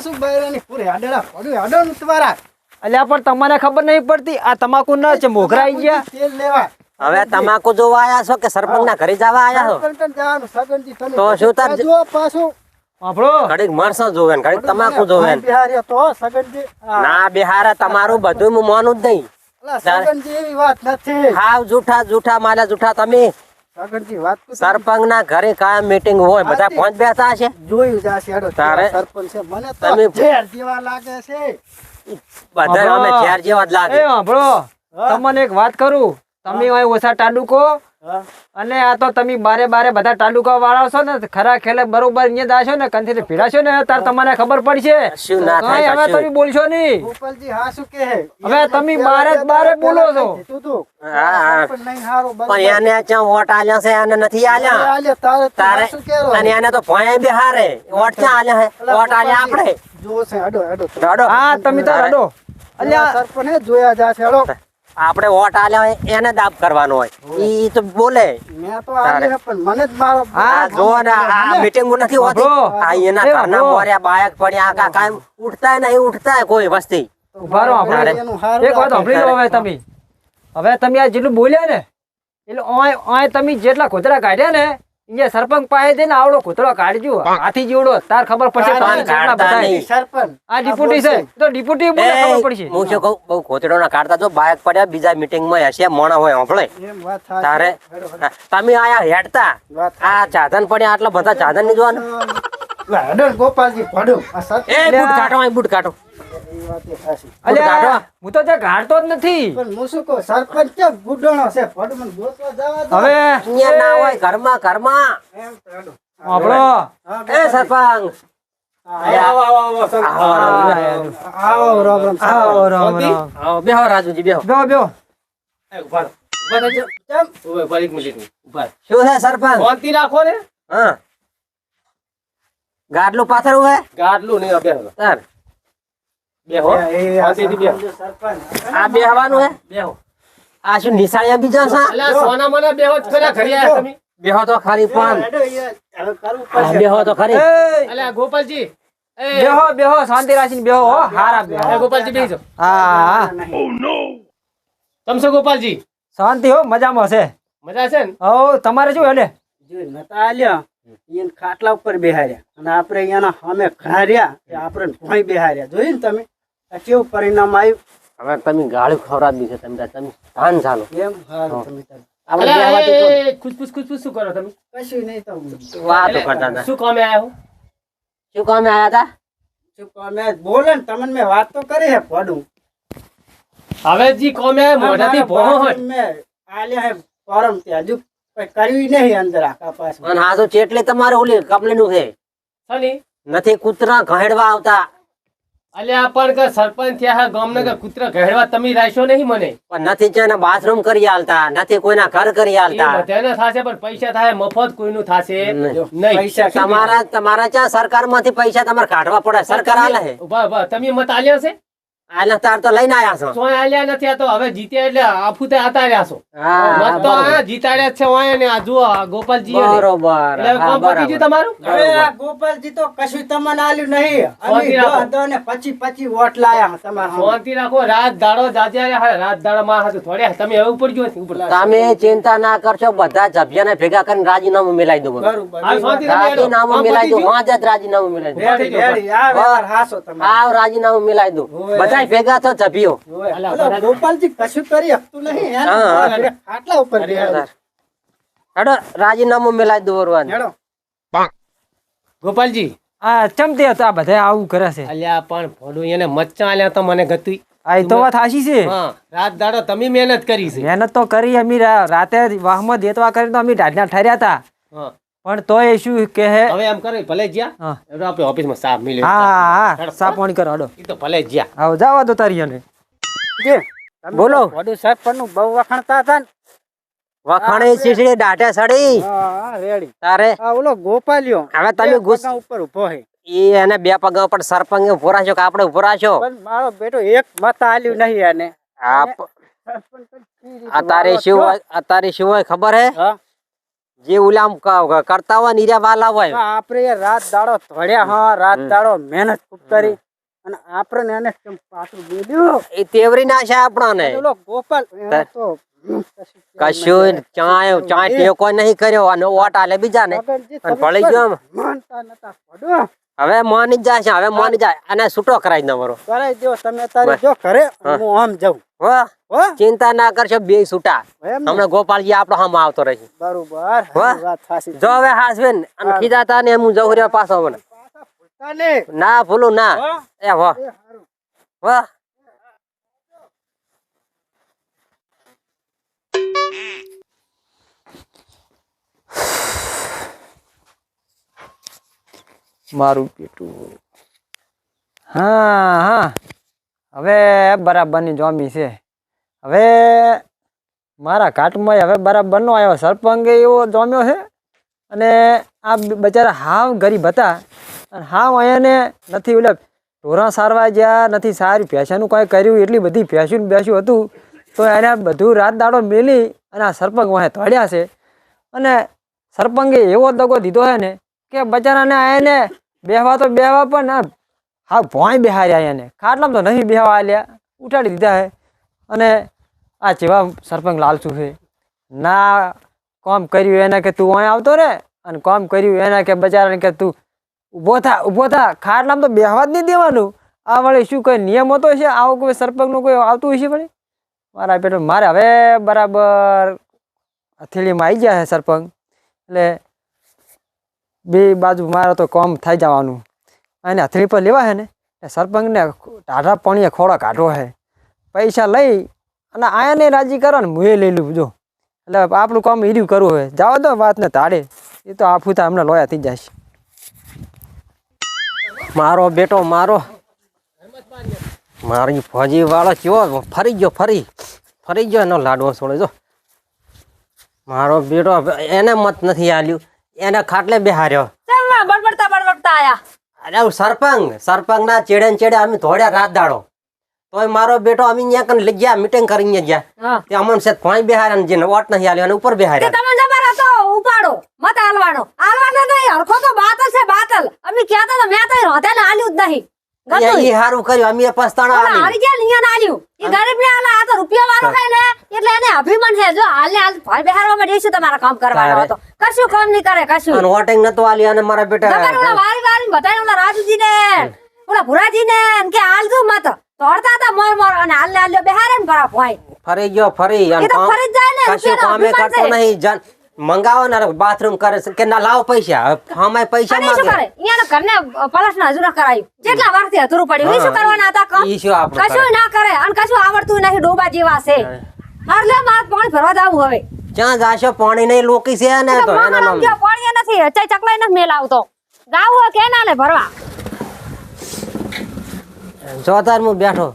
શું બૈરાની પૂરી આડડા પડ્યું આડો તમારા. અલ્યા પણ તમને ખબર નહીં પડતી આ તમાકુ ના છે મોઘરા આઈ ગયા. તેલ લેવા. હવે તમાકુ જોવા આયા છો કે સરપંચ ના ઘરે જવા આયા છો? જવાનું સગનજી તો શું તાર- જો પાછું. ઘડીક મરસો જોવે ઘડીક તમાકુ જોવે તો સગનજી ના બિહારે તમારું બધું હું મોનું જ નહીં. સગનજી એવી વાત નથી. હાવ જૂઠા જૂઠા માલા જૂઠા તમે. વાત સરપંચ ના ઘરે કાયમ મીટિંગ હોય બધા પહોંચ બેસા છે? જોયું જાશે હેડો તારે- સરપંચ છે. મને તો ઝેર જેવા લાગે છે. બધા અમે ઝેર જેવા જ એ લાગે સાંભળો તમને એક વાત કરું. તમે ઓછા ટાડુકો. અને આ તો તમે બારે બારે બધા તાલુકા વાળા છો ને ખરા ખેલે બરોબર અહીંયા દાશો ને કંથી ભીડાશો ને તાર તમારે ખબર પડશે. કાંઈ હવે તમે બોલશો નહીં. ગોપાલજી હા શું કહે? હવે તમે બારે બારે બોલો છો. હારો. પણ એને ચા વોટ આલ્યા એને નથી આલ્યા. આલ્યા તારે તું હા અને એને તો ભોંય બિહારે વોટ ક્યાં આલ્યા હે? વોટ આલ્યા આપણે. જો છે હેડો હેડો. હા તમે તો અલ્યા. સરપંચ હે, જોયા જાશે હેડો. આપણે વોટ આલે હોય એને દાબ કરવાનો હોય. ઈ તો બોલે. મેં તો આલ્યા પણ મને જ મારો આ જો ને આ મીટિંગ નથી હોતી. આ એના ઘરના મોર્યા બાયક પડ્યા આ કાંઈ ઉઠતાય નહીં ઉઠતાય કોઈ વસ્તી. ઊભા આપણે. તારે- એનું હારું એક વાત સાંભળી લો હવે તમે. હવે તમે આ જેટલું બોલ્યા ને એટલે ઓય ઓય તમે જેટલા કૂતરા કાઢ્યા ને અહીંયા સરપંચ પાસે ને આવડો કૂતરો કાઢજો. હાથી જીવડો તાર ખબર પડશે. સરપંચ આ ડિપ્યુટી છે. તો ડિપ્યુટી બોલે ખબર પડશે. હું શું કહું? બહુ ખોતડો ના કાઢતા. જો બાયક પડ્યા બીજા મીટિંગમાં હશે મોણા હોય હોંભળે. એમ વાત સાચી. તારે. તમે આયા હેડતા. આ ચાધન પડ્યા આટલા બધા ચાધનની જોવાનું ગોપાલજી પડ્યો એ બૂટ કાઢો બૂટ કાઢો. એ વાત એ સાચી. અલ્યા કાઢો. હું તો ત્યાં ગાળતો જ નથી. પણ હું શું કહું સરપંચ કેમ ગુડોણો છે? પડો મને ગોતવા જવા દો. હવે? અહીંયા ના હોય ઘરમાં ઘરમાં. એમ તો હેડો. આપણો હા, એ સરપંચ. આવો, આવો, આવો, સરપંચ. આવો, રામ, આવો, રામ, રામ, સરપંચ. આવો રામ રામ આવો, બેહો રાજુજી બેહો. બેહો બેહો. કેમ? શું છે સરપંચ? રાખો ને. હા. ગાડલું પાથરવું હે? ગાડલું નહીં બેહો. તાર બેહો એ, એ, આ શાંતિથી બેહો. સરપંચ, સરપંચ. આ બેહવાનું હે? બેહો. આ શું નિશાળિયા બીજા છે? અલ્યા સોના મને બેહો જ. ખરા ઘરે તમે. બેહો તો ખરી પણ. હેડો, એ, હવે કરવું આ પડશે. બેહો તો ખરી. અલ્યા ગોપાલજી બેહો બેહો શાંતિ રાખીને બેહો હો. હારા બેહો. ગોપાલજી હા. તમ છો ગોપાલજી? શાંતિ હો મજામાં છે. મજા છે ને? હો તમારે શું હેલે જોઈ નતા આલ્યા ખાટલા ઉપર બેહાર્યા. અને આપણે અહીંયાના સામે ઘાર્યા આપણે ભોંય બેહાર્યા. જોયું ને તમે? કેવું પરિણામ આવ્યું? હવે તમે ગાળું ખવડાવી છે તમે તમે ધાન ચાલો. એમ? હારું તમે શું કરો તમે? કશું નહીં તો વાતો કરતા હતા. શું કામે આયા શું કામે આયા હતા? શું કામે બોલે ને તમને મેં વાત તો કરી હે પડું હવે જી કોમે મોઢાથી ભોહો હોય મેં આલ્યા હે ફોરમ તે હજુ કઈ કર્યું નહીં અંદર આખા પાસ અને આ તો ચેટલે તમારે ઓલી કપલી નું છે? સની નથી કૂતરા ઘેડવા આવતા. અલ્યા પણ કે સરપંચ થયા હે ગામના કે કૂતરા ઘેડવા તમે રાખ્યો નહીં મને? પણ નથી છે બાથરૂમ કરી આલતા નથી કોઈના ઘર કરી આલતા. બધાને થાશે પણ પૈસા થાય મફત કોઈનું થાશે? નહીં. તમારા તમારા ચા સરકારમાંથી પૈસા તમારે કાઢવા પડે? સરકાર આલે ઊભા ઊભા. તમે મત આલ્યા છે આલે તાર તો લઈને આયા છો. સોય આલ્યા નથી તો હવે જીત્યા એટલે આફુતે આતાર્યા છો. મત તો આ જીતાડ્યા છે ઓય ને આ જુઓ ગોપાલજી બરોબર એટલે હા, પતી તમારું? હવે ગોપાલજી તો કશું તમને આલ્યું નહીં. અમે રાખો. દો દો ને પચી પચી વોટ લાયા તમારા શાંતિ રાખો રાત દાડો જાજ્યા હે રાત દાડો માં હતું થોડે તમે હવે ઉપર ગયો ઉપર. તમે ચિંતા ના કરશો બધા જભ્યાને ભેગા કરીને રાજીનામું મિલાઈ દો બધું. બરોબર. હાલ શાંતિ રાખો. રાજીનામું મિલાઈ દો જ રાજીનામું મિલાઈ દો. આવ રાજીનામું મિલાઈ દો. હોવે. બધા ભેગા ઓલો બરાબર. ગોપાલજી કશું કરી શકતું નહીં ખાટલા ઉપર હેડો રાજીનામું મિલાઈ દોરવાનું હેડો. ગોપાલજી આ ચમતે હતા બધા આવું કરે છે. અલ્યા પણ ભોડું એને મચ્ચા આલ્યા તો મને ગતી. આ તો વાત હાશી છે. હા રાત દાડો તમે મહેનત કરી છે. મહેનત તો કરી અમે રાતે વાહમાં દેતવા કરીને તો અમે ઢાઢના ઠર્યા હતા. હા. પણ તોય શું કે હે? હવે એમ કરે ભલે જ્યા. હા. એટલે આપણે ઓફિસમાં સાફ મિલ્યો હા હા સાપોણી કરો હડો. એ તો ભલે જ્યા. આવો જવા દો તારી અને. જે, બોલો. વડુ સાહેબ પરનું બહુ વખાણતા હતા ને. વખાણે શીશડી દાઢે સડી. હા, હા, રેડી. તારે? આ ઓલો ગોપાલ્યો. હવે તમે ગુસ્સા ઉપર ઊભો હે. એ એને બે પગા ઉપર સરપંગે ઊભો રાખ્યો કે આપણે ઊભો રાખ્યો? પણ મારો બેટો એક મત આલ્યું નહીં એને. આ પ- અત્યારે શું અત્યારે શું હોય ખબર હે? હા. જે ઉલામ કરતા હોય ને ઈર્યા વાલા હોય. આપણે રાત દાડો ધોડ્યા હા રાત દાડો મહેનત ખૂબ કરી અને આપણે એને કેમ પાછું બોલ્યું એ તેવરી ના છે આપણાને. પેલો ગોપાલ તો કશું ચાય ચાય ટેકો નહીં કર્યો. અને ઓટ આલે બીજા ને અને ભળી ગયો માનતા નતા પડો હવે મોની જાય છે હવે મોની જાય. અને છૂટો કરાવી દો કરાવી દો તમે તારે જો ઘરે હું. આમ જાઉં. હો? હો? ચિંતા ના કરશો બે છૂટા હમણાં ગોપાલજી આપણો હમ આવતો રહેશે બરોબર. જો હવે હાસબેન અને કીધા ખીજાતા ને હું જવું રહ્યો પાછો મને. ના. ભૂલું ના. એ હો. હારું. મારું પેટું હા હા. હવે બરાબરની જોમી છે. હવે મારા ઘાટમાં હવે બરાબરનો આવ્યો સરપંગે એવો જોમ્યો છે અને આ બચારા હાવ ગરીબ હતા. અને હાવ અહીંયાને નથી ઓલા ઢોરા સારવા ગયા, નથી સારી ભેંસાનું કાંઈ કર્યું, એટલી બધી ભેંસું ને બેસ્યું હતું. તો એને બધું રાત દાડો મેલી અને આ સરપંગ વાંહે ધોડ્યા છે. અને સરપંગે એવો દગો દીધો છે ને કે બચારાને એને બેહવા તો બેહવા પણ હા, ભોંય બેહાર્યા એને ખાટલામાં તો નહીં બેહવા આલ્યા. ઉઠાડી દીધા હે. અને આ જેવા સરપંચ લાલચું છે ના, કોમ કર્યું એને કે તું અહીં આવતો રે અને કોમ કર્યું એને કે બચારાને કે તું ઊભો થા ઊભો થા. ખાટલામાં તો બેહવા જ નહીં દેવાનું. આ વળી શું કોઈ નિયમ હતો છે? આવો કોઈ સરપંચનું કોઈ આવતું હશે વળી? મારા પેટ મારે હવે બરાબર હથેળીમાં આવી ગયા છે સરપંચ. એટલે બે બાજુ મારે તો કોમ થઈ જવાનું. અને હથરી પર લેવા છે ને સરપંચને ટાઢા પાણીએ ખોળો કાઢવો છે પૈસા લઈ અને આયાને રાજી કરો ને મુએ લઈ લઉં જો. એટલે આપણું કામ ઈર્યું કરવું હોય જાઓ દો વાતને તાડે એ તો આ ફૂતા હમણાં લોયા થઈ જશે મારો બેટો, મારો. મારી ફોજી વાળો કેવો ફરી ગયો, ફરી. ફરી ગયો એનો લાડવો છોડે જો. મારો બેટો, એને મત નથી આલ્યું. એને ખાટલે બેહાર્યો. બડબડતા બડબડતા આયા. અરે હું સરપંગ સરપંચ ના ચેડે ને ચેડે અમે ધોડ્યા રાત દાડો. તોય મારો બેટો અમે અહીંયા કને લઈ ગયા મીટિંગ કરીને ગયા. તે અમન સેત ભોંય બેહાર્યા ને જેને વોટ નહીં આલ્યો અને ઉપર બેહાર્યા. તમે જબર હતો ઉપાડો મત હાલવાનો હાલવાનો નહીં હરખો તો બાતલ છે બાતલ. અમે કહેતા તો મેં તો રોધે ને હાલ્યું જ નહીં. એ સારું કર્યું. અમે પસ્તાણા આલી. હારી ગયા ને અહીંયા હાલ્યું એ ગરીબ ને હાલે આ તો રૂપિયા વાળો ખાય ને એટલે એને અભિમાન છે જો હાલ ને હાલ ભાઈ બેહારવા માં દેશું તમારા કામ કરવાનો. હતો. કશું કામ નહીં કરે કશું. અને વોટિંગ નતો આલ્યો અને મારા બેટા જબર ઓલા વારી વારી બધાને ઓલા રાજુજી ને ઓલા ભુરાજી ને કે હાલ મત. તોડતા હતા મોય મોર અને હાલ ને બેહારે ને ભરા ભાઈ ફરી ગયો ફરી. અને કામ- ફરી જ જાય ને, કશું કામે કરતો નહીં. જાન મંગાવો ને બાથરૂમ કરે છે કે ના લાવો પૈસા. હમે પૈસા માંગે શું કરે? અહીંયા ઘરને પલસ ના હજુ કરાયું. જેટલા વર્ષથી અધૂરું પડ્યું. ઈ શું કરવાના હતા કમ ઈ શું આપણે કશું ના કરે અને કશું આવડતું નથી ડોબા જેવા છે. હરલે માર પાણી ભરવા જાવું હવે. ક્યાં જાશો પાણી નહીં લોકી છે ને તો એના નામ પાણી નથી? અચ્છા ચકલાઈ નથી મેલ આવતો. જાવું કે ના લે ભરવા? જોતાર મુ હું બેઠો.